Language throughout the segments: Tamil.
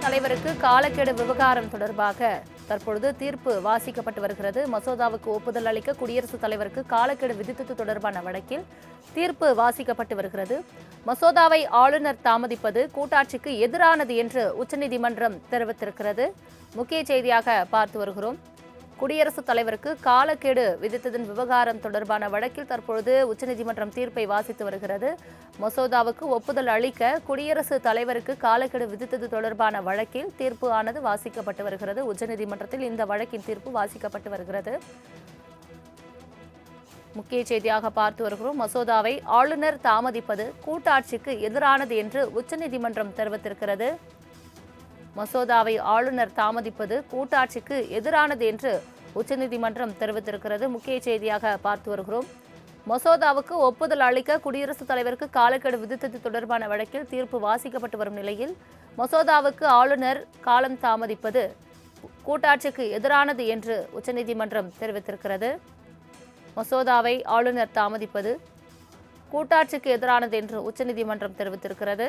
தலைவருக்கு காலக்கெடு விவகாரம் தொடர்பாக தற்பொழுது தீர்ப்பு வாசிக்கப்பட்டு வருகிறது. மசோதாவுக்கு ஒப்புதல் அளிக்க குடியரசுத் தலைவருக்கு காலக்கெடு விதித்தது தொடர்பான வழக்கில் தீர்ப்பு வாசிக்கப்பட்டு வருகிறது. மசோதாவை ஆளுநர் தாமதிப்பது கூட்டாட்சிக்கு எதிரானது என்று உச்சநீதிமன்றம் தெரிவித்திருக்கிறது. முக்கிய செய்தியாக பார்த்து வருகிறோம். குடியரசுத் தலைவருக்கு காலக்கெடு விதித்ததன் விவகாரம் தொடர்பான வழக்கில் தற்பொழுது உச்சநீதிமன்றம் தீர்ப்பை வாசித்து வருகிறது. மசோதாவுக்கு ஒப்புதல் அளிக்க குடியரசுத் தலைவருக்கு காலக்கெடு விதித்தது தொடர்பான வழக்கில் தீர்ப்பு ஆனது வாசிக்கப்பட்டு வருகிறது. உச்சநீதிமன்றத்தில் இந்த வழக்கின் தீர்ப்பு வாசிக்கப்பட்டு வருகிறது. முக்கிய செய்தியாக பார்த்து வருகிறோம். மசோதாவை ஆளுநர் தாமதிப்பது கூட்டாட்சிக்கு எதிரானது என்று உச்சநீதிமன்றம் தெரிவித்திருக்கிறது. மசோதாவை ஆளுநர் தாமதிப்பது கூட்டாட்சிக்கு எதிரானது என்று உச்சநீதிமன்றம் தெரிவித்திருக்கிறது. முக்கிய செய்தியாக பார்த்து வருகிறோம். மசோதாவுக்கு ஒப்புதல் அளிக்க குடியரசுத் தலைவருக்கு காலக்கெடு விதித்தது தொடர்பான வழக்கில் தீர்ப்பு வாசிக்கப்பட்டு வரும் நிலையில் மசோதாவுக்கு ஆளுநர் காலம் தாமதிப்பது கூட்டாட்சிக்கு எதிரானது என்று உச்சநீதிமன்றம் தெரிவித்திருக்கிறது. மசோதாவை ஆளுநர் தாமதிப்பது கூட்டாட்சிக்கு எதிரானது என்று உச்சநீதிமன்றம் தெரிவித்திருக்கிறது.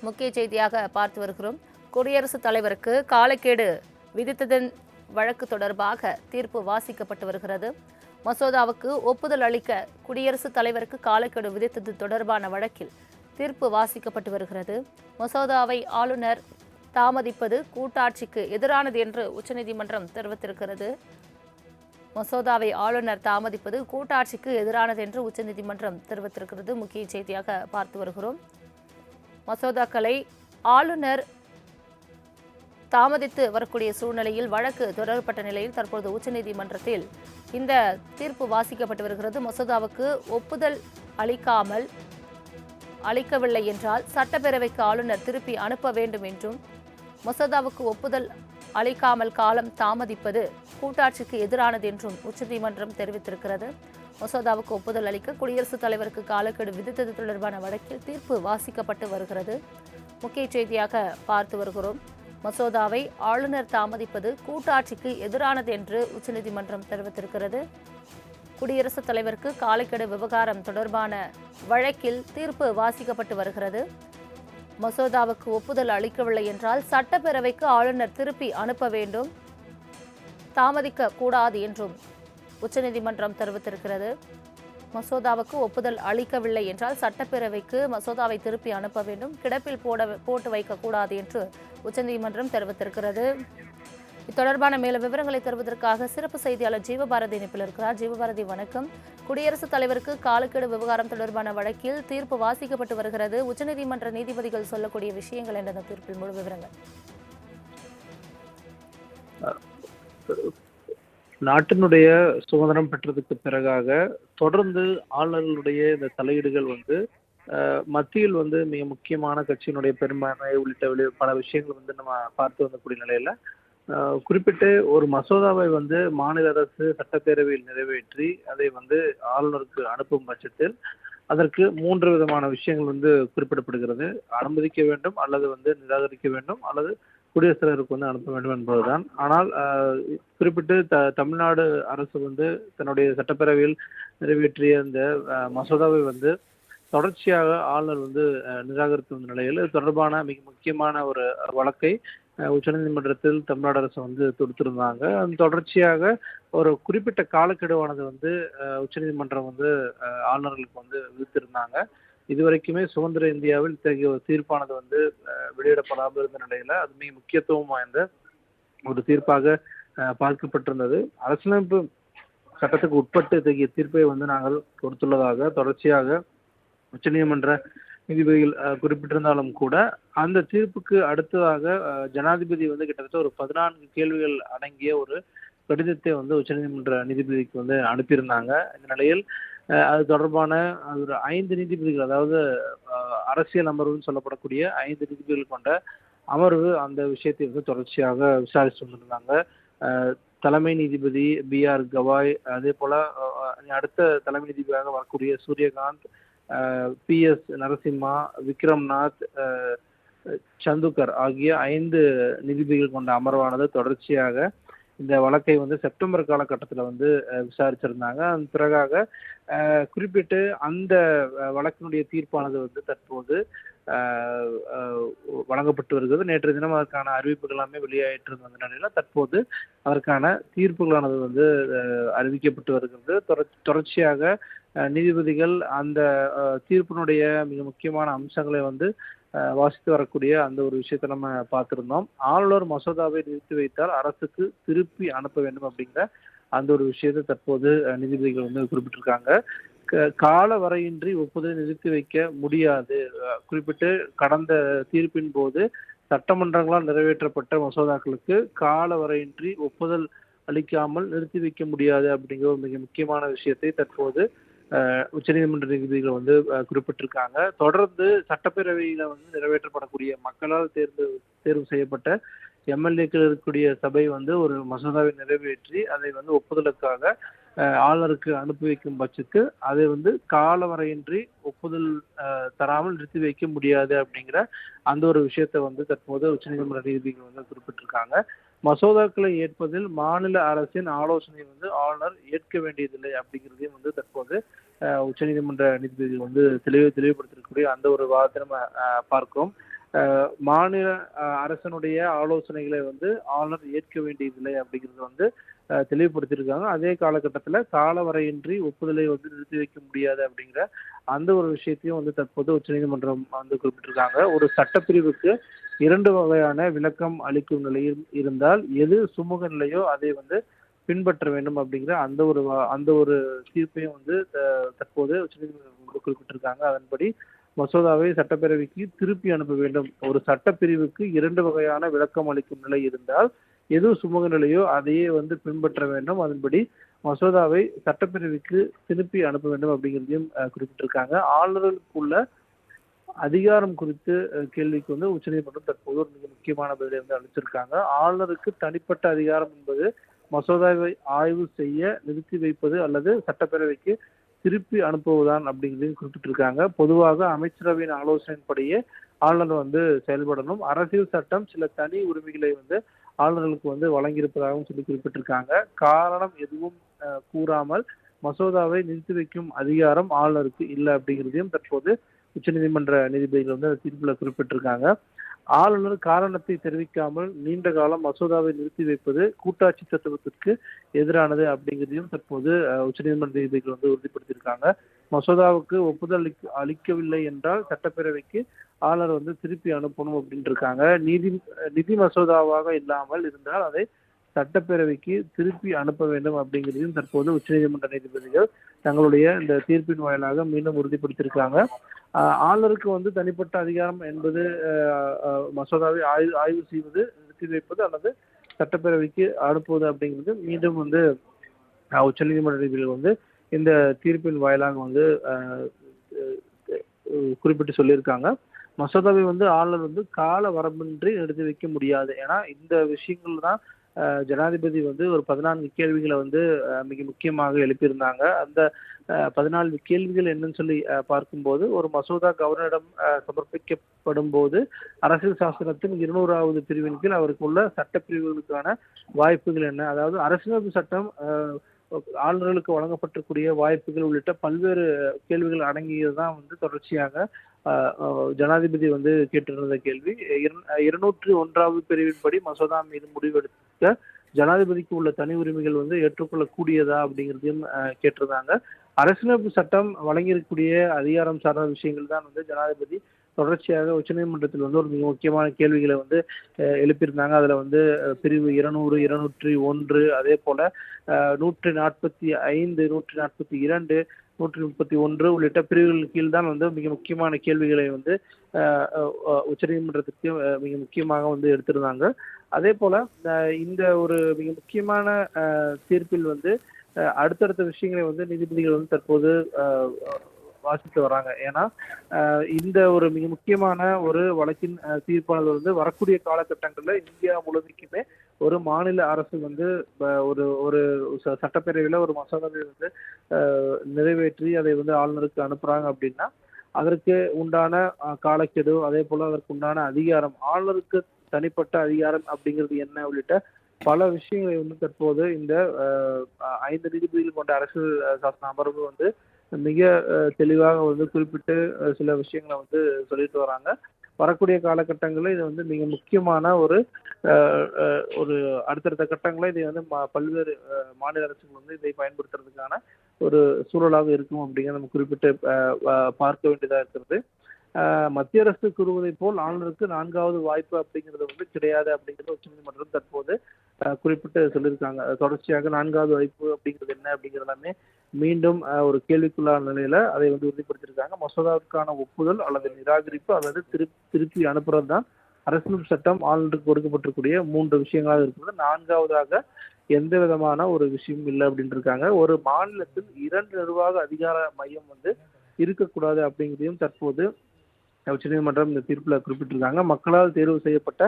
முக்கிய செய்தியாக பார்த்து வருகிறோம். குடியரசுத் தலைவருக்கு காலக்கேடு விதித்ததன் வழக்கு தொடர்பாக தீர்ப்பு வாசிக்கப்பட்டு வருகிறது. மசோதாவுக்கு ஒப்புதல் அளிக்க குடியரசுத் தலைவருக்கு காலக்கெடு விதித்தது தொடர்பான வழக்கில் தீர்ப்பு வாசிக்கப்பட்டு வருகிறது. மசோதாவை ஆளுநர் தாமதிப்பது கூட்டாட்சிக்கு எதிரானது என்று உச்சநீதிமன்றம் தெரிவித்திருக்கிறது. மசோதாவை ஆளுநர் தாமதிப்பது கூட்டாட்சிக்கு எதிரானது என்று உச்சநீதிமன்றம் தெரிவித்திருக்கிறது. முக்கிய செய்தியாக பார்த்து வருகிறோம். மசோதாக்களை ஆளுநர் தாமதித்து வரக்கூடிய சூழ்நிலையில் வழக்கு தொடரப்பட்ட நிலையில் தற்போது உச்சநீதிமன்றத்தில் இந்த தீர்ப்பு வாசிக்கப்பட்டு வருகிறது. மசோதாவுக்கு ஒப்புதல் அளிக்காமல் அளிக்கவில்லை என்றால் சட்டப்பேரவைக்கு ஆளுநர் திருப்பி அனுப்ப வேண்டும் என்றும் மசோதாவுக்கு ஒப்புதல் அளிக்காமல் காலம் தாமதிப்பது கூட்டாட்சிக்கு எதிரானது என்றும் உச்சநீதிமன்றம் தெரிவித்திருக்கிறது. மசோதாவுக்கு ஒப்புதல் அளிக்க குடியரசுத் தலைவருக்கு காலக்கெடு விதித்தது தொடர்பான வழக்கில் தீர்ப்பு வாசிக்கப்பட்டு வருகிறது. முக்கிய செய்தியாக பார்த்து வருகிறோம். மசோதாவை ஆளுநர் தாமதிப்பது கூட்டாட்சிக்கு எதிரானது என்று உச்சநீதிமன்றம் தெரிவித்திருக்கிறது. குடியரசுத் தலைவருக்கு காலக்கெடு விவகாரம் தொடர்பான வழக்கில் தீர்ப்பு வாசிக்கப்பட்டு வருகிறது. மசோதாவுக்கு ஒப்புதல் அளிக்கவில்லை என்றால் சட்டப்பேரவைக்கு ஆளுநர் திருப்பி அனுப்ப வேண்டும். தாமதிக்க கூடாது என்றும் உச்சநீதிமன்றம் தெரிவித்திருக்கிறது. மசோதாவுக்கு ஒப்புதல் அளிக்கவில்லை என்றால் சட்டப்பேரவைக்கு மசோதாவை திருப்பி அனுப்ப வேண்டும். கிடப்பில் போட போட்டு வைக்கக்கூடாது என்று உச்சநீதிமன்றம் தெரிவித்திருக்கிறது. தொடர்பான மேலும் விவரங்களை தருவதற்காக சிறப்பு செய்தியாளர் ஜீவபாரதி இணைப்பில் இருக்கிறார். ஜீவபாரதி வணக்கம். குடியரசுத் தலைவருக்கு காலக்கெடு விவகாரம் தொடர்பான வழக்கில் தீர்ப்பு வாசிக்கப்பட்டு வருகிறது. உச்சநீதிமன்ற நீதிபதிகள் சொல்லக்கூடிய விஷயங்கள் என்ற தீர்ப்பில் முழு விவரங்கள். நாட்டினுடைய சுதந்திரம் பெற்றதுக்கு பிறகாக தொடர்ந்து ஆளுநர்களுடைய இந்த தலையீடுகள் வந்து மத்தியில் வந்து மிக முக்கியமான கட்சியினுடைய பெரும்பான்மை உள்ளிட்ட பல விஷயங்கள் வந்து நம்ம பார்த்து வந்தக்கூடிய நிலையில குறிப்பிட்டு ஒரு மசோதாவை வந்து மாநில அரசு சட்டப்பேரவையில் நிறைவேற்றி அதை வந்து ஆளுநருக்கு அனுப்பும் பட்சத்தில் அதற்கு மூன்று விதமான விஷயங்கள் வந்து குறிப்பிடப்படுகிறது. அனுமதிக்க வேண்டும் அல்லது வந்து நிராகரிக்க வேண்டும் அல்லது குடியரசுத் தலைவருக்கு வந்து அனுப்ப வேண்டும் என்பதுதான். ஆனால் குறிப்பிட்டு த தமிழ்நாடு அரசு வந்து தன்னுடைய சட்டப்பேரவையில் நிறைவேற்றிய இந்த மசோதாவை வந்து தொடர்ச்சியாக ஆளுநர் வந்து நிராகரித்து வந்த நிலையில் இது தொடர்பான மிக முக்கியமான ஒரு வழக்கை உச்சநீதிமன்றத்தில் தமிழ்நாடு அரசு வந்து தொடுத்திருந்தாங்க. தொடர்ச்சியாக ஒரு குறிப்பிட்ட காலக்கெடுவானது வந்து உச்சநீதிமன்றம் வந்து ஆளுநர்களுக்கு வந்து விதித்திருந்தாங்க. இதுவரைக்குமே சுதந்திர இந்தியாவில் இத்தகைய ஒரு தீர்ப்பானது வந்து வெளியிடப்படாமல் இருந்த நிலையில அது மிக முக்கியத்துவம் வாய்ந்த ஒரு தீர்ப்பாக பார்க்கப்பட்டிருந்தது. அரசியலமைப்பு சட்டத்துக்கு உட்பட்டு இத்தகைய தீர்ப்பை வந்து நாங்கள் கொடுத்துள்ளதாக தொடர்ச்சியாக உச்சநீதிமன்ற நீதிபதிகள் குறிப்பிட்டிருந்தாலும் கூட அந்த தீர்ப்புக்கு அடுத்ததாக ஜனாதிபதி வந்து கிட்டத்தட்ட ஒரு பதினான்கு கேள்விகள் அடங்கிய ஒரு கடிதத்தை வந்து உச்சநீதிமன்ற நீதிபதிக்கு வந்து அனுப்பியிருந்தாங்க. இந்த நிலையில் அது தொடர்பான ஒரு ஐந்து நீதிபதிகள் அதாவது அரசியல் அமர்வுன்னு சொல்லப்படக்கூடிய ஐந்து நீதிபதிகள் கொண்ட அமர்வு அந்த விஷயத்தை வந்து தொடர்ச்சியாக விசாரித்து வந்திருந்தாங்க. தலைமை நீதிபதி பி ஆர் கவாய் அதே போல அடுத்த தலைமை நீதிபதியாக வரக்கூடிய சூரியகாந்த் பி எஸ் நரசிம்மா விக்ரம்நாத் சந்துக்கர் ஆகிய ஐந்து நீதிபதிகள் கொண்ட அமர்வானது தொடர்ச்சியாக இந்த வழக்கை வந்து செப்டம்பர் காலகட்டத்தில் வந்து விசாரிச்சிருந்தாங்க. அதன் பிறகாக குறிப்பிட்டு அந்த வழக்கினுடைய தீர்ப்பானது வந்து தற்போது வழங்கப்பட்டு வருகிறது. நேற்று தினம் அதற்கான அறிவிப்புகள் எல்லாமே வெளியாயிட்டு இருந்த நிலையில தற்போது அதற்கான தீர்ப்புகளானது வந்து அறிவிக்கப்பட்டு வருகிறது. தொடர்ச்சியாக நீதிபதிகள் அந்த தீர்ப்பினுடைய மிக முக்கியமான அம்சங்களை வந்து வாசித்து வரக்கூடிய அந்த ஒரு விஷயத்தை நம்ம பார்த்திருந்தோம். ஆளுநர் மசோதாவை நிறுத்தி வைத்தால் அரசுக்கு திருப்பி அனுப்ப வேண்டும் அப்படிங்கிற அந்த ஒரு விஷயத்தை தற்போது நீதிபதிகள் வந்து குறிப்பிட்டிருக்காங்க. க- கால வரையின்றி ஒப்புதலை நிறுத்தி வைக்க முடியாது. குறிப்பிட்டு கடந்த தீர்ப்பின் போது சட்டமன்றங்களால் நிறைவேற்றப்பட்ட மசோதாக்களுக்கு கால வரையின்றி ஒப்புதல் அளிக்காமல் நிறுத்தி வைக்க முடியாது அப்படிங்கிற ஒரு மிக முக்கியமான விஷயத்தை தற்போது உச்சநீதிமன்ற நீதிபதிகள் வந்து குறிப்பிட்டிருக்காங்க. தொடர்ந்து சட்டப்பேரவையில வந்து நிறைவேற்றப்படக்கூடிய மக்களால் தேர்ந்து தேர்வு செய்யப்பட்ட எம்எல்ஏக்கள் இருக்கக்கூடிய சபை வந்து ஒரு மசோதாவை நிறைவேற்றி அதை வந்து ஒப்புதலுக்காக ஆளுநருக்கு அனுப்பி வைக்கும் பட்சத்து அதை வந்து காலவரையின்றி ஒப்புதல் தராமல் நிறுத்தி வைக்க முடியாது அப்படிங்கிற அந்த ஒரு விஷயத்தை வந்து தற்போது உச்சநீதிமன்ற நீதிபதிகள் வந்து குறிப்பிட்டிருக்காங்க. மசோதாக்களை ஏற்பதில் மாநில அரசின் ஆலோசனை வந்து ஆளுநர் ஏற்க வேண்டியதில்லை அப்படிங்கிறதையும் வந்து தற்போது உச்சநீதிமன்ற நீதிபதிகள் வந்து தெளிவு தெளிவுபடுத்திருக்கக்கூடிய அந்த ஒரு வாதத்தை நம்ம பார்க்கிறோம். மாநில அரசனுடைய ஆலோசனைகளை வந்து ஆளுநர் ஏற்க வேண்டியதில்லை அப்படிங்கிறது வந்து தெளிவுபடுத்தியிருக்காங்க. அதே காலகட்டத்தில் காலவரையின்றி ஒப்புதலை வந்து நிறுத்தி வைக்க முடியாது அப்படிங்கிற அந்த ஒரு விஷயத்தையும் வந்து தற்போது உச்சநீதிமன்றம் வந்து குறிப்பிட்டிருக்காங்க. ஒரு சட்டப்பிரிவுக்கு இரண்டு வகையான விளக்கம் அளிக்கும் நிலையில் இருந்தால் எது சுமூக நிலையோ அதை வந்து பின்பற்ற வேண்டும் அப்படிங்கிற அந்த ஒரு வா- அந்த ஒரு தீர்ப்பையும் வந்து த- தற்போது உச்சநீதிமன்றம் குறிப்பிட்டிருக்காங்க. அதன்படி மசோதாவை சட்டப்பேரவைக்கு திருப்பி அனுப்ப வேண்டும். ஒரு சட்டப்பிரிவுக்கு இரண்டு வகையான விளக்கம் அளிக்கும் நிலை இருந்தால் எது சுமூக நிலையோ அதையே வந்து பின்பற்ற வேண்டும். அதன்படி மசோதாவை சட்டப்பேரவைக்கு திருப்பி அனுப்ப வேண்டும் அப்படிங்கிறதையும் குறிப்பிட்டிருக்காங்க. ஆளுநருக்குள்ள அதிகாரம் குறித்து கேள்விக்கு வந்து உச்சநீதிமன்றம் தற்போது ஒரு மிக முக்கியமான பதிலை வந்து அளிச்சிருக்காங்க. ஆளுநருக்கு தனிப்பட்ட அதிகாரம் என்பது மசோதாவை ஆய்வு செய்ய நிறுத்தி வைப்பது அல்லது சட்டப்பேரவைக்கு திருப்பி அனுப்புவதுதான் அப்படிங்கிறதையும் குறிப்பிட்டிருக்காங்க. பொதுவாக அமைச்சரவையின் ஆலோசனையின்படியே ஆளுநர் வந்து செயல்படணும். அரசியல் சட்டம் சில தனி உரிமைகளை வந்து ஆளுநர்களுக்கு வந்து வழங்கியிருப்பதாகவும் சொல்லி குறிப்பிட்டிருக்காங்க. காரணம் எதுவும் கூறாமல் மசோதாவை நிறுத்தி வைக்கும் அதிகாரம் ஆளுநருக்கு இல்லை அப்படிங்கிறதையும் தற்போது உச்சநீதிமன்ற நீதிபதிகள் வந்து அந்த தீர்ப்புல குறிப்பிட்டிருக்காங்க. ஆளுநர் காரணத்தை தெரிவிக்காமல் நீண்ட காலம் மசோதாவை நிறுத்தி வைப்பது கூட்டாட்சி தத்துவத்திற்கு எதிரானது அப்படிங்கிறதையும் தற்போது உச்சநீதிமன்ற நீதிபதிகள் வந்து உறுதிப்படுத்தியிருக்காங்க. மசோதாவுக்கு ஒப்புதல் அளிக்கவில்லை என்றால் சட்டப்பேரவைக்கு ஆளர் வந்து திருப்பி அனுப்பணும் அப்படின்ட்டு இருக்காங்க நிதி நிதி மசோதாவாக இல்லாமல் இருந்தால் அதை சட்டப்பேரவைக்கு திருப்பி அனுப்ப வேண்டும் அப்படிங்கிறதையும் தற்போது உச்சநீதிமன்ற நீதிபதிகள் தங்களுடைய இந்த தீர்ப்பின் வாயிலாக மீண்டும் உறுதிப்படுத்தியிருக்காங்க. ஆளுநருக்கு வந்து தனிப்பட்ட அதிகாரம் என்பது மசோதாவை ஆய்வு ஆய்வு செய்வது நிறுத்தி வைப்பது அல்லது சட்டப்பேரவைக்கு அனுப்புவது அப்படிங்கிறது மீண்டும் வந்து உச்சநீதிமன்ற நீதிபதிகள் வந்து இந்த தீர்ப்பின் வாயிலாக வந்து குறிப்பிட்டு சொல்லியிருக்காங்க. மசோதாவை வந்து ஆளுநர் வந்து கால வரம்பின்றி எடுத்து வைக்க முடியாது. ஏன்னா இந்த விஷயங்கள் தான் ஜனாதிபதி வந்து ஒரு பதினான்கு கேள்விகளை வந்து மிக முக்கியமாக எழுப்பியிருந்தாங்க. அந்த பதினாலு கேள்விகள் என்னன்னு சொல்லி பார்க்கும்போது ஒரு மசோதா கவர்னரிடம் சமர்ப்பிக்கப்படும் போது அரசியல் சாசனத்தின் இருநூறாவது பிரிவின் கீழ் அவருக்குள்ள சட்டப்பிரிவுகளுக்கான வாய்ப்புகள் என்ன? அதாவது அரசியலமைப்பு சட்டம் ஆளுநர்களுக்கு வழங்கப்பட்டிருக்கூடிய வாய்ப்புகள் உள்ளிட்ட பல்வேறு கேள்விகள் அடங்கியது தான் வந்து தொடர்ச்சியாக ஜனாதிபதி வந்து கேட்டிருந்த கேள்வி. இருநூற்றி ஒன்றாவது பிரிவின்படி மசோதா மீது முடிவெடுக்க ஜனாதிபதிக்கு உள்ள தனி உரிமைகள் வந்து ஏற்றுக்கொள்ளக்கூடியதா அப்படிங்கிறதையும் கேட்டிருந்தாங்க. அரசியலமைப்பு சட்டம் வழங்கியிருக்கக்கூடிய அதிகாரம் சார்ந்த விஷயங்கள் தான் வந்து ஜனாதிபதி தொடர்ச்சியாக உச்சநீதிமன்றத்தில் வந்து ஒரு மிக முக்கியமான கேள்விகளை வந்து எழுப்பியிருந்தாங்க. அதுல வந்து பிரிவு இருநூறு இருநூற்றி ஒன்று அதே போல நூற்றி நாற்பத்தி ஐந்து நூற்றி நாற்பத்தி இரண்டு நூற்றி முப்பத்தி ஒன்று உள்ளிட்ட பிரிவுகள் கீழ் தான் வந்து மிக முக்கியமான கேள்விகளை வந்து அஹ், உச்சநீதிமன்றத்துக்கு மிக முக்கியமாக வந்து எடுத்திருந்தாங்க. அதே போல இந்த ஒரு மிக முக்கியமான தீர்ப்பில் வந்து அடுத்தடுத்த விஷயங்களை வந்து நீதிபதிகள் வந்து தற்போது வாசித்து வராங்க. ஏன்னா இந்த ஒரு மிக முக்கியமான ஒரு வழக்கின் தீர்ப்பானது வந்து வரக்கூடிய காலகட்டங்களில் இந்தியா முழுமைக்குமே ஒரு மாநில அரசு வந்து ஒரு ஒரு ச- ஒரு மசோதாவை வந்து நிறைவேற்றி அதை வந்து ஆளுநருக்கு அனுப்புறாங்க அப்படின்னா அதற்கு உண்டான காலக்கெடு அதே போல அதற்கு உண்டான அதிகாரம் ஆளுநருக்கு தனிப்பட்ட அதிகாரம் அப்படிங்கிறது என்ன உள்ளிட்ட பல விஷயங்களை வந்து தற்போது இந்த ஐந்து நீதிபதிகள் கொண்ட அரசியல் சாசன அமர்வு வந்து மிக தெளிவாக வந்து குறிப்பிட்டு சில விஷயங்களை வந்து சொல்லிட்டு வராங்க. வரக்கூடிய காலகட்டங்களில் இது வந்து மிக முக்கியமான ஒரு ஒரு அடுத்தடுத்த கட்டங்களில் இதை வந்து பல்வேறு மாநில அரசுகள் வந்து இதை பயன்படுத்துறதுக்கான ஒரு சூழலாக இருக்கும் அப்படிங்கிறத நம்ம குறிப்பிட்டு பார்க்க வேண்டியதாக இருக்கிறது. மத்திய அரசு கூறுவதை போல் ஆளுநருக்கு நான்காவது வாய்ப்பு அப்படிங்கிறது வந்து கிடையாது அப்படிங்கிறது உச்சநீதிமன்றம் தற்போது குறிப்பிட்டு சொல்லியிருக்காங்க. தொடர்ச்சியாக நான்காவது வாய்ப்பு அப்படிங்கிறது என்ன அப்படிங்கிறது எல்லாமே மீண்டும் ஒரு கேள்விக்குள்ளான நிலையில அதை வந்து உறுதிப்படுத்தியிருக்காங்க. மசோதாவுக்கான ஒப்புதல் அல்லது நிராகரிப்பு அல்லது திருப்பி திருப்பி அனுப்புறது தான் அரசியல் சட்டம் ஆளுநருக்கு கொடுக்கப்பட்டிருக்கூடிய மூன்று விஷயங்களாக இருக்கிறது நான்காவதாக எந்த விதமான ஒரு விஷயம் இல்லை அப்படின்னு இருக்காங்க ஒரு மாநிலத்தில் இரண்டு நிர்வாக அதிகார மையம் வந்து இருக்கக்கூடாது அப்படிங்கிறதையும் தற்போது உச்சநீதிமன்றம் இந்த தீர்ப்பில் குறிப்பிட்டிருக்காங்க. மக்களால் தேர்வு செய்யப்பட்ட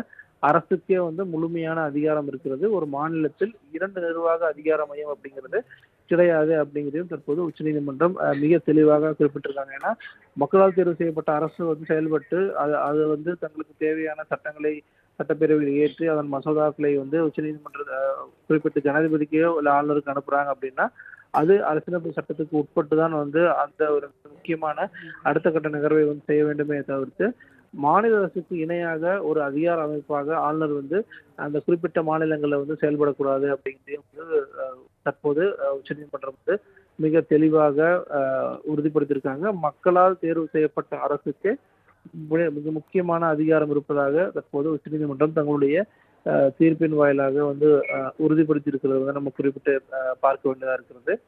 அரசுக்கே வந்து முழுமையான அதிகாரம் இருக்கிறது. ஒரு மாநிலத்தில் இரண்டு நிர்வாக அதிகார மையம் அப்படிங்கிறது கிடையாது அப்படிங்கிறதையும் தற்போது உச்சநீதிமன்றம் மிக தெளிவாக குறிப்பிட்டிருக்காங்க. ஏன்னா மக்களால் தேர்வு செய்யப்பட்ட அரசு வந்து செயல்பட்டு அது அது வந்து தங்களுக்கு தேவையான சட்டங்களை சட்டப்பேரவையில் ஏற்றி அதன் மசோதாக்களை வந்து உச்சநீதிமன்ற குறிப்பிட்ட ஜனாதிபதிக்கோ இல்லை ஆளுநருக்கு அனுப்புறாங்க அப்படின்னா அது அரசியலமைப்பு சட்டத்துக்கு உட்பட்டு தான் வந்து அந்த ஒரு முக்கியமான அடுத்த கட்ட நகர்வை வந்து செய்ய வேண்டுமே தவிர்த்து மாநில அரசுக்கு இணையாக ஒரு அதிகார அமைப்பாக ஆளுநர் வந்து அந்த குறிப்பிட்ட மாநிலங்களில் வந்து செயல்படக்கூடாது அப்படிங்கிறதையும் வந்து தற்போது உச்சநீதிமன்றம் வந்து மிக தெளிவாக உறுதிப்படுத்தியிருக்காங்க. மக்களால் தேர்வு செய்யப்பட்ட அரசுக்கு மிக முக்கியமான அதிகாரம் இருப்பதாக தற்போது உச்சநீதிமன்றம் தங்களுடைய தீர்ப்பின் வாயிலாக வந்து உறுதிப்படுத்தியிருக்கிறது வந்து நம்ம குறிப்பிட்டு பார்க்க வேண்டியதாக இருக்கிறது.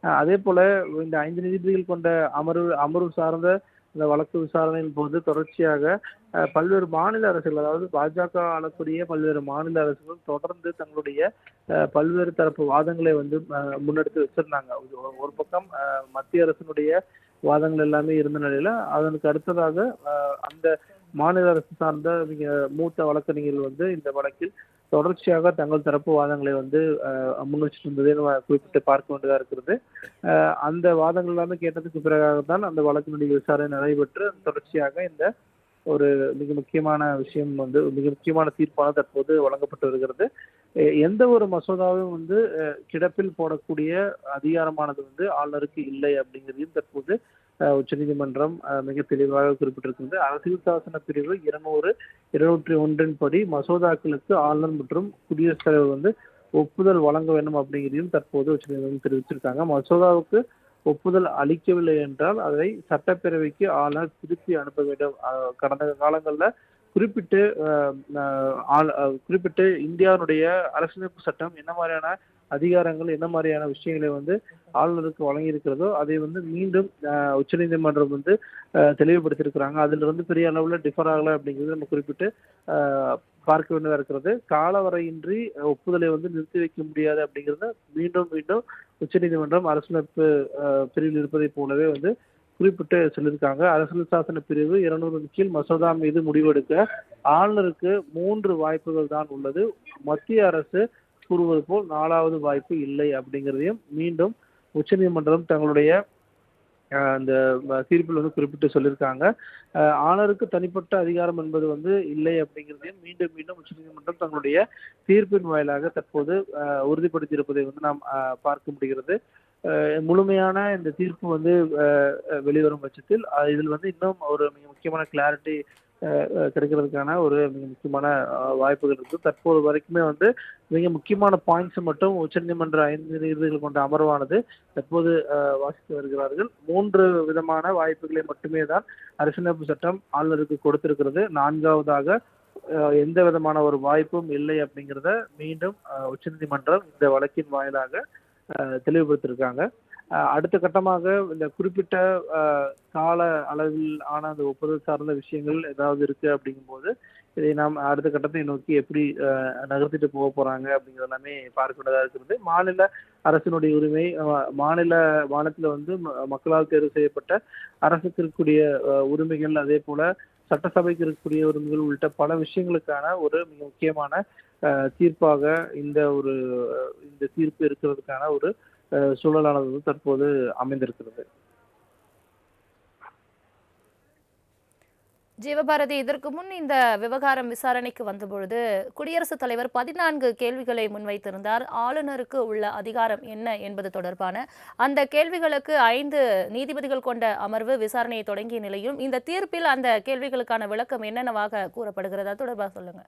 அதே போல இந்த ஐந்து நீதிபதிகள் கொண்ட அமர்வு அமர்வு சார்ந்த இந்த வழக்கு விசாரணையின் போது தொடர்ச்சியாக பல்வேறு மாநில அரசுகள் அதாவது பாஜக ஆளக்கூடிய பல்வேறு மாநில அரசுகள் தொடர்ந்து தங்களுடைய பல்வேறு தரப்பு வாதங்களை வந்து முன்னெடுத்து வச்சிருந்தாங்க. ஒரு- பக்கம் மத்திய அரசினுடைய வாதங்கள் எல்லாமே இருந்த நிலையில அதனுக்கு அடுத்ததாக அந்த மாநில அரசு சார்ந்த மிக மூத்த வழக்கறிஞர்கள் வந்து இந்த வழக்கில் தொடர்ச்சியாக தங்கள் தரப்பு வாதங்களை வந்து முன்வச்சிட்டு இருந்ததை நம்ம குறிப்பிட்டு பார்க்க வேண்டியதாக இருக்கிறது. அஹ், அந்த வாதங்கள் எல்லாமே கேட்டதுக்கு பிறகாக தான் அந்த வழக்கினுடைய விசாரணை நடைபெற்று தொடர்ச்சியாக இந்த ஒரு மிக முக்கியமான விஷயம் வந்து மிக முக்கியமான தீர்ப்பான தற்போது வழங்கப்பட்டு வருகிறது. எந்த ஒரு மசோதாவும் வந்து அஹ், கிடப்பில் போடக்கூடிய அதிகாரமானது வந்து ஆளுநருக்கு இல்லை அப்படிங்கிறதையும் தற்போது உச்சநீதிமன்றம் மிக தெளிவாக குறிப்பிட்டிருக்கிறது. அரசியல் சாசன பிரிவு இருநூறு இருநூற்றி ஒன்றின் படி மசோதாக்களுக்கு ஆளுநர் மற்றும் குடியரசுத் தலைவர் வந்து ஒப்புதல் வழங்க வேண்டும் அப்படிங்கிறதையும் தற்போது உச்சநீதிமன்றம் தெரிவிச்சிருக்காங்க மசோதாவுக்கு ஒப்புதல் அளிக்கவில்லை என்றால் அதை சட்டப்பேரவைக்கு ஆளுநர் திருப்பி அனுப்ப வேண்டும். கடந்த காலங்களில் குறிப்பிட்டு ஆள்- குறிப்பிட்டு இந்தியாவுடைய அரசியலமைப்பு சட்டம் என்ன மாதிரியான அதிகாரங்கள் என்ன மாதிரியான விஷயங்களை வந்து ஆளுநருக்கு வழங்கியிருக்கிறதோ அதை வந்து மீண்டும் உச்சநீதிமன்றம் வந்து தெளிவுபடுத்திருக்கிறாங்க தெளிவுபடுத்தியிருக்கிறாங்க. அதுல இருந்து பெரிய அளவில் டிஃபர் ஆகலை அப்படிங்கிறது நம்ம குறிப்பிட்டு பார்க்க வேண்டியதாக இருக்கிறது. காலவரையின்றி ஒப்புதலை வந்து நிறுத்தி வைக்க முடியாது அப்படிங்கிறத மீண்டும் மீண்டும் உச்சநீதிமன்றம் அரசியலமைப்பு பிரிவில் இருப்பதை போலவே வந்து குறிப்பிட்டு சொல்லியிருக்காங்க. அரசியல் சாசன பிரிவு இருநூறு கீழ் மசோதா மீது முடிவெடுக்க ஆளுநருக்கு மூன்று வாய்ப்புகள் தான் உள்ளது. மத்திய அரசு கூறுவது போல் நாலாவது வாய்ப்பு இல்லை அப்படிங்கிறதையும் மீண்டும் உச்சநீதிமன்றம் தங்களுடைய அஹ், அந்த தீர்ப்பில் வந்து குறிப்பிட்டு சொல்லியிருக்காங்க. அஹ், ஆளுநருக்கு தனிப்பட்ட அதிகாரம் என்பது வந்து இல்லை அப்படிங்கிறதையும் மீண்டும் மீண்டும் உச்சநீதிமன்றம் தங்களுடைய தீர்ப்பின் வாயிலாக தற்போது உறுதிப்படுத்தியிருப்பதை வந்து நாம் பார்க்க முடிகிறது. முழுமையான இந்த தீர்ப்பு வந்து வெளிவரும் பட்சத்தில் இதில் வந்து இன்னும் ஒரு மிக முக்கியமான கிளாரிட்டி கிடைக்கிறதுக்கான ஒரு மிக முக்கியமான வாய்ப்புகள் இருக்கு. தற்போது வரைக்குமே வந்து மிக முக்கியமான பாயிண்ட்ஸ் மட்டும் உச்சநீதிமன்ற ஐந்து நீதிபதிகள் கொண்ட அமர்வானது தற்போது வாசித்து வருகிறார்கள். மூன்று விதமான வாய்ப்புகளை மட்டுமே தான் அரசியலமைப்பு சட்டம் ஆளுநருக்கு கொடுத்திருக்கிறது. நான்காவதாக எந்த விதமான ஒரு வாய்ப்பும் இல்லை அப்படிங்கிறத மீண்டும் உச்சநீதிமன்றம் இந்த வழக்கின் வாயிலாக தெளிவுபடுத்தியிருக்காங்க அடுத்த கட்டமாக இந்த குறிப்பிட்ட கால அளவில் ஆன அந்த ஒப்புதல் சார்ந்த விஷயங்கள் ஏதாவது இருக்கு அப்படிங்கும்போது இதை நாம் அடுத்த கட்டத்தை நோக்கி எப்படி நகர்த்திட்டு போக போறாங்க அப்படிங்கிறது எல்லாமே பார்க்க வேண்டியதாக இருக்கிறது மாநில அரசினுடைய உரிமை மாநில மாநிலத்தில் வந்து ம- மக்களால் தேர்வு செய்யப்பட்ட அரசுக்கு இருக்கக்கூடிய உரிமைகள் அதே போல சட்டசபைக்கு இருக்கக்கூடிய உரிமைகள் உள்ளிட்ட பல விஷயங்களுக்கான ஒரு மிக முக்கியமான அஹ், தீர்ப்பாக இந்த ஒரு அஹ், இந்த தீர்ப்பு இருக்கிறதுக்கான ஒரு அஹ், சூழலானது தற்போது அமைந்திருக்கிறது. ஜீவபாரதி இதற்கு முன் இந்த விவகாரம் விசாரணைக்கு வந்தபொழுது குடியரசுத் தலைவர் பதினான்கு கேள்விகளை முன்வைத்திருந்தார். ஆளுநருக்கு உள்ள அதிகாரம் என்ன என்பது தொடர்பான அந்த கேள்விகளுக்கு ஐந்து நீதிபதிகள் கொண்ட அமர்வு விசாரணையை தொடங்கிய நிலையும் இந்த தீர்ப்பில் அந்த கேள்விகளுக்கான விளக்கம் என்னென்னவாக கூறப்படுகிறதா தொடர்பாக சொல்லுங்க.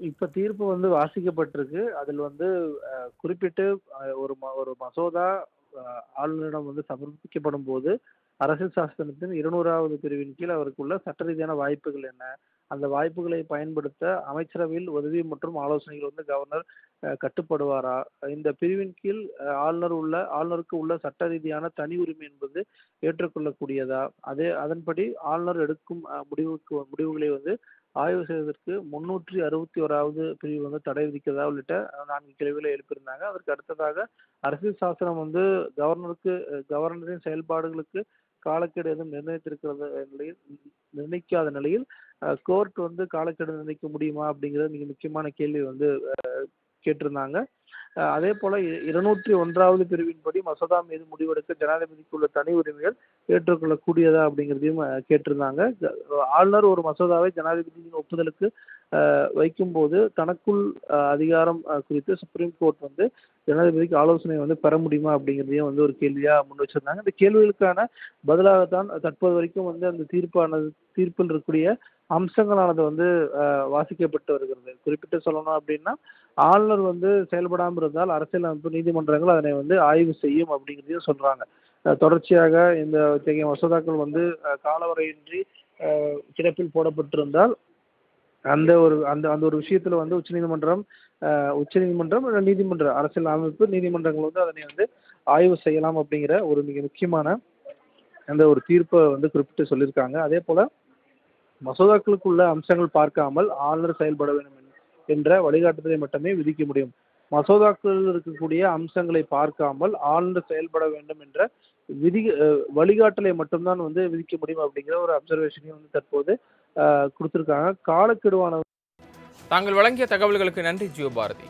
இப்ப தீர்ப்பு வந்து வாசிக்கப்பட்டிருக்கு. அதில் வந்து குறிப்பிட்டு ஒரு ம- ஒரு மசோதா ஆளுநரிடம் வந்து சமர்ப்பிக்கப்படும் போது அரசியல் சாசனத்தின் இருநூறாவது பிரிவின் கீழ் அவருக்குள்ள சட்ட ரீதியான வாய்ப்புகள் என்ன? அந்த வாய்ப்புகளை பயன்படுத்த அமைச்சரவையில் உதவி மற்றும் ஆலோசனைகள் வந்து கவர்னர் கட்டுப்படுவாரா? இந்த பிரிவின் கீழ் ஆளுநர் உள்ள ஆளுநருக்கு உள்ள சட்ட ரீதியான தனி உரிமை என்பது ஏற்றுக்கொள்ளக்கூடியதா? அதே அதன்படி ஆளுநர் எடுக்கும் முடிவுக்கு முடிவுகளை வந்து ஆய்வு செய்வதற்கு முன்னூற்றி அறுபத்தி ஓராவது பிரிவு வந்து தடை விதிக்கிறதா உள்ளிட்ட நான்கு கேள்விகளை எழுப்பியிருந்தாங்க. அதற்கு அடுத்ததாக அரசியல் சாசனம் வந்து கவர்னருக்கு கவர்னரின் செயல்பாடுகளுக்கு காலக்கெடு எதுவும் நிர்ணயித்திருக்கிறது நிலையில் நிர்ணயிக்காத நிலையில் கோர்ட் வந்து காலக்கெடு நிர்ணயிக்க முடியுமா அப்படிங்கிறது மிக முக்கியமான கேள்வி வந்து கேட்டிருந்தாங்க. அதே போல இருநூற்றி ஒன்றாவது பிரிவின்படி மசோதா மீது முடிவெடுக்க ஜனாதிபதிக்கு உள்ள தனி உரிமைகள் ஏற்றுக்கொள்ளக்கூடியதா அப்படிங்கிறதையும் கேட்டிருந்தாங்க. ஆளுநர் ஒரு மசோதாவை ஜனாதிபதியின் ஒப்புதலுக்கு வைக்கும்போது தனக்குள் அதிகாரம் குறித்து சுப்ரீம் கோர்ட் வந்து ஜனாதிபதிக்கு ஆலோசனை வந்து பெற முடியுமா அப்படிங்கிறதையும் வந்து ஒரு கேள்வியா முன் வச்சிருந்தாங்க. இந்த கேள்விகளுக்கான பதிலாகத்தான் தற்போது வரைக்கும் வந்து அந்த தீர்ப்பானது தீர்ப்பில் இருக்கக்கூடிய அம்சங்களானது வந்து வாசிக்கப்பட்டு வருகிறது. குறிப்பிட்டு சொல்லணும் அப்படின்னா ஆளுநர் வந்து செயல்படாமல் இருந்தால் அரசியலமைப்பு நீதிமன்றங்கள் அதனை வந்து ஆய்வு செய்யும் அப்படிங்கிறதையும் சொல்றாங்க. தொடர்ச்சியாக இந்த இத்தகைய மசோதாக்கள் வந்து காலவரையின்றி கிடப்பில் போடப்பட்டிருந்தால் அந்த ஒரு அந்த அந்த ஒரு விஷயத்துல வந்து உச்சநீதிமன்றம் அஹ், உச்சநீதிமன்றம் இல்ல நீதிமன்ற அரசியல் அமைப்பு நீதிமன்றங்கள் வந்து அதனை வந்து ஆய்வு செய்யலாம் அப்படிங்கிற ஒரு மிக முக்கியமான அந்த ஒரு தீர்ப்பை வந்து குறிப்பிட்டு சொல்லியிருக்காங்க. அதே போல மசோதாக்களுக்குள்ள அம்சங்கள் பார்க்காமல் ஆளுநர் செயல்பட வேண்டும் என்ற வழிகாட்டுதலை மட்டுமே விதிக்க முடியும். மசோதாக்களில் இருக்கக்கூடிய அம்சங்களை பார்க்காமல் ஆளுநர் செயல்பட வேண்டும் என்ற விதி வழிகாட்டலை மட்டும்தான் வந்து விதிக்க முடியும் அப்படிங்கிற ஒரு அப்சர்வேஷனையும் வந்து தற்போது கொடுத்துருக்காங்க. காலக்கெடுவான தாங்கள் வழங்கிய தகவல்களுக்கு நன்றி ஜியோபாரதி